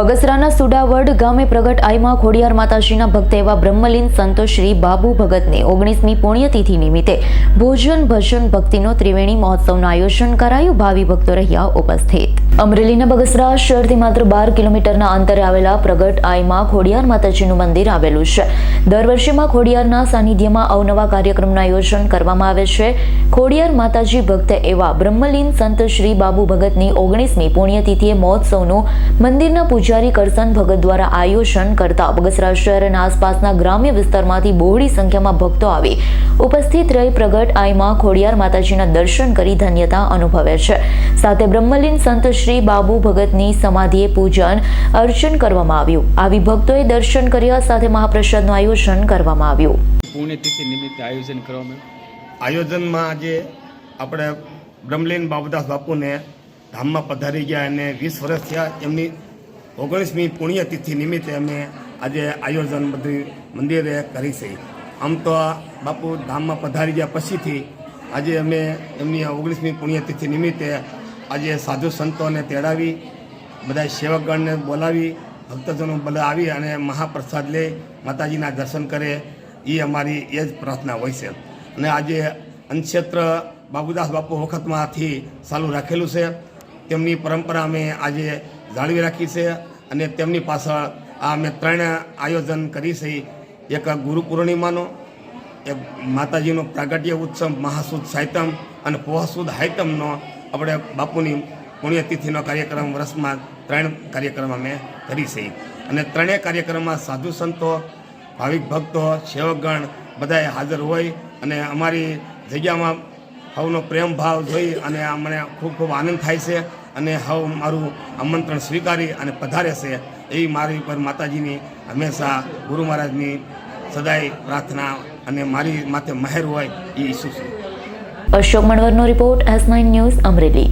બગસરાના સુડાવડ ગામે પ્રગટ આઈમાં ખોડિયાર માતાજીના ભક્ત એવા બ્રહ્મલીન સંતો શ્રી બાબુ ભગતને ઓગણીસમી પુણ્યતિથિ નિમિત્તે ભોજન ભજન ભક્તિનો ત્રિવેણી મહોત્સવનું આયોજન કરાયું. ભાવિ ભક્તો રહ્યા ઉપસ્થિત. અમરેલીના બગસરા શહેરથી માત્ર બાર કિલોમીટરના અંતરે આવેલા પ્રગટ આઈમાં ખોડિયાર માતાજીનું મંદિર આવેલું છે. દર વર્ષેમાં ખોડિયારના સાનિધ્યમાં અવનવા કાર્યક્રમનું આયોજન કરવામાં આવે છે. ખોડિયાર માતાજી ભક્ત એવા બ્રહ્મલીન સંત શ્રી બાબુ ભગતની ઓગણીસમી પુણ્યતિથિએ મહોત્સવનું મંદિરના પૂજારી કરસન ભગત દ્વારા આયોજન કરતા બગસરા શહેર અને આસપાસના ગ્રામ્ય વિસ્તારમાંથી બહોળી સંખ્યામાં ભક્તો આવી ઉપસ્થિત રહી પ્રગટ આઈમાં ખોડિયાર માતાજીના દર્શન કરી ધન્યતા અનુભવે છે. સાથે બ્રહ્મલીન સંત શ્રી બાબુ ભગતની સમાધિએ પૂજન અર્ચન કરવામાં આવ્યું. આવી ભક્તોએ દર્શન કર્યા સાથે મહાપ્રસાદનું આયોજન કરવામાં આવ્યું. પુણ્યતિથિ નિમિત્તે આયોજન કરવામાં આયોજનમાં આજે આપણે બ્રહ્મલીન બાબુદાસ બાપુને ધામમાં પધારી ગયા અને વીસ વર્ષ થયા એમની ઓગણીસમી પુણ્યતિથિ નિમિત્તે અમે આજે આયોજન બધી મંદિરે કરી છે. આમ તો બાપુ ધામમાં પધારી ગયા પછીથી આજે અમે એમની ઓગણીસમી પુણ્યતિથિ નિમિત્તે આજે સાધુ સંતોને તેડાવી બધા સેવકગણને બોલાવી, ભક્તજનો બધા આવી અને મહાપ્રસાદ લે, માતાજીના દર્શન કરે એ અમારી એ જ પ્રાર્થના હોય છે. અને આજે અનક્ષેત્ર બાબુદાસ બાપુ વખતમાંથી ચાલુ રાખેલું છે. તેમની પરંપરા અમે આજે જાળવી રાખી છે અને તેમની પાછળ આ અમે ત્રણ આયોજન કરી છે. એક ગુરુ પૂર્ણિમાનો, એક માતાજીનો પ્રાગટ્ય ઉત્સવ, મહાસુદ સાહિત્યમ અને પોહસુદ હાયતમનો આપણે બાપુની પુણ્યતિથિનો કાર્યક્રમ વર્ષમાં ત્રણ કાર્યક્રમ અમે કરી છે. અને ત્રણેય કાર્યક્રમમાં સાધુ સંતો, ભાવિક ભક્તો, સેવકગણ બધાએ હાજર હોય અને અમારી જગ્યામાં સૌનો પ્રેમ ભાવ જોઈ અને અમને ખૂબ ખૂબ આનંદ થાય છે. અને હવ મારું આમંત્રણ સ્વીકારી અને પધારે છે. એવી મારી પર માતાજીની હંમેશા ગુરુ મહારાજની સદાય પ્રાર્થના અને મારી માથે મહેર હોય એ ઈચ્છું છું. Ashok મણવરનો report S nine news Amreli.